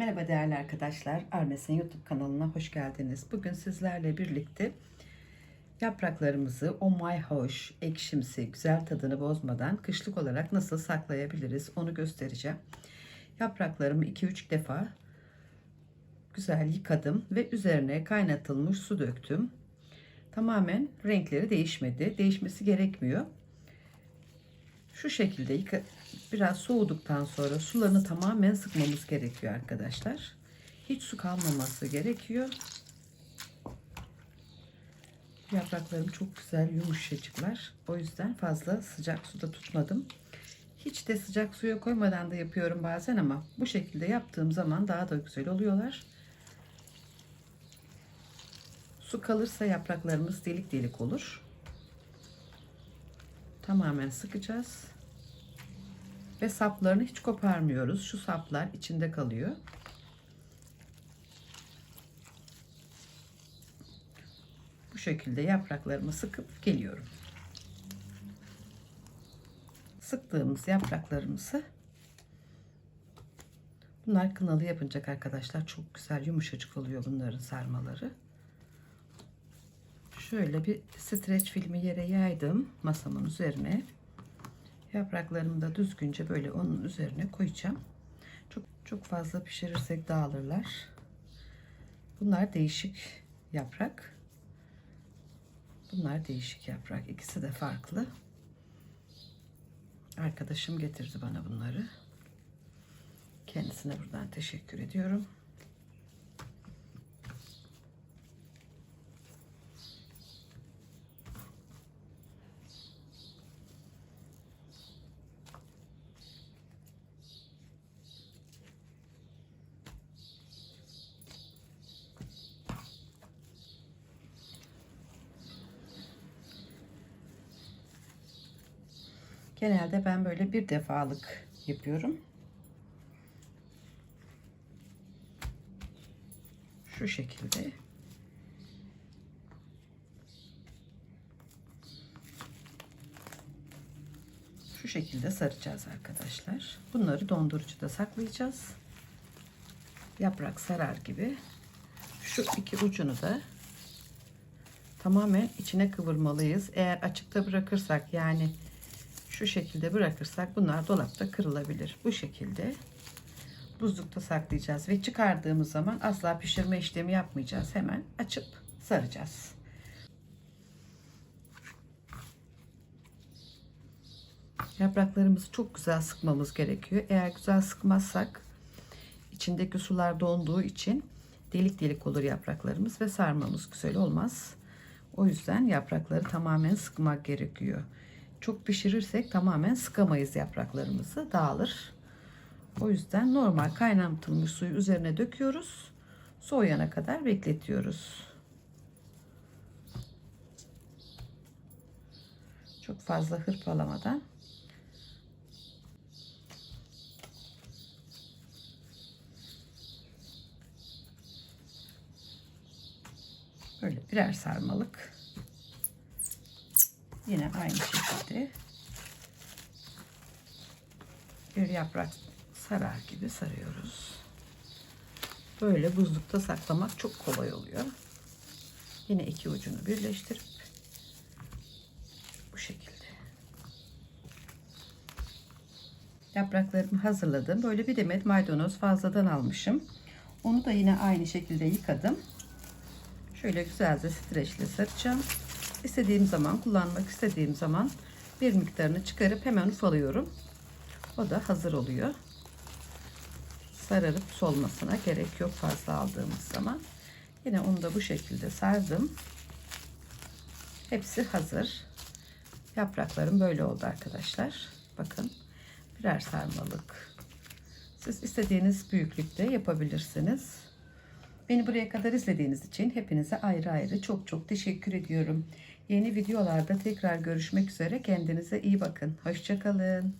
Merhaba değerli arkadaşlar. Armes'in YouTube kanalına hoş geldiniz. Bugün sizlerle birlikte yapraklarımızı o mayhoş, ekşimsi, güzel tadını bozmadan kışlık olarak nasıl saklayabiliriz onu göstereceğim. Yapraklarımı 2-3 defa güzel yıkadım ve üzerine kaynatılmış su döktüm. Tamamen renkleri değişmedi. Değişmesi gerekmiyor. Şu şekilde yıka, biraz soğuduktan sonra sularını tamamen sıkmamız gerekiyor arkadaşlar. Hiç su kalmaması gerekiyor. Yapraklarım çok güzel yumuşacıklar. O yüzden fazla sıcak suda tutmadım. Hiç de sıcak suya koymadan da yapıyorum bazen ama bu şekilde yaptığım zaman daha da güzel oluyorlar. Su kalırsa yapraklarımız delik delik olur. Tamamen sıkacağız. Ve saplarını hiç koparmıyoruz. Şu saplar içinde kalıyor. Bu şekilde yapraklarımı sıkıp geliyorum. Sıktığımız yapraklarımızı bunlar kınalı yapınacak arkadaşlar. Çok güzel yumuşacık oluyor bunların sarmaları. Şöyle bir streç filmi yere yaydım masamın üzerine. Yapraklarımı da düzgünce böyle onun üzerine koyacağım. Çok çok fazla pişirirsek dağılırlar. Bunlar değişik yaprak. Bunlar değişik yaprak. İkisi de farklı. Arkadaşım getirdi bana bunları. Kendisine buradan teşekkür ediyorum. Genelde ben böyle bir defalık yapıyorum. Şu şekilde. Şu şekilde saracağız arkadaşlar. Bunları dondurucuda saklayacağız. Yaprak sarar gibi. Şu iki ucunu da tamamen içine kıvırmalıyız. Eğer açıkta bırakırsak yani şu şekilde bırakırsak bunlar dolapta kırılabilir. Bu şekilde buzlukta saklayacağız ve çıkardığımız zaman asla pişirme işlemi yapmayacağız. Hemen açıp saracağız. Yapraklarımızı çok güzel sıkmamız gerekiyor. Eğer güzel sıkmazsak içindeki sular donduğu için delik delik olur yapraklarımız ve sarmamız güzel olmaz. O yüzden yaprakları tamamen sıkmak gerekiyor. Çok pişirirsek tamamen sıkamayız yapraklarımızı. Dağılır. O yüzden normal kaynatılmış suyu üzerine döküyoruz. Soğuyana kadar bekletiyoruz. Çok fazla hırpalamadan böyle birer sarmalık Yine aynı şekilde bir yaprak sarar gibi sarıyoruz. Böyle buzlukta saklamak çok kolay oluyor. Yine iki ucunu birleştirip bu şekilde. Yapraklarımı hazırladım. Böyle bir demet maydanoz fazladan almışım. Onu da yine aynı şekilde yıkadım. Şöyle güzelce streçle saracağım. İstediğim zaman kullanmak istediğim zaman bir miktarını çıkarıp hemen ufalıyorum. O da hazır oluyor. Sararıp solmasına gerek yok fazla aldığımız zaman. Yine onu da bu şekilde sardım. Hepsi hazır. Yapraklarım böyle oldu arkadaşlar. Bakın birer sarmalık. Siz istediğiniz büyüklükte yapabilirsiniz. Beni buraya kadar izlediğiniz için hepinize ayrı ayrı çok çok teşekkür ediyorum. Yeni videolarda tekrar görüşmek üzere. Kendinize iyi bakın. Hoşçakalın.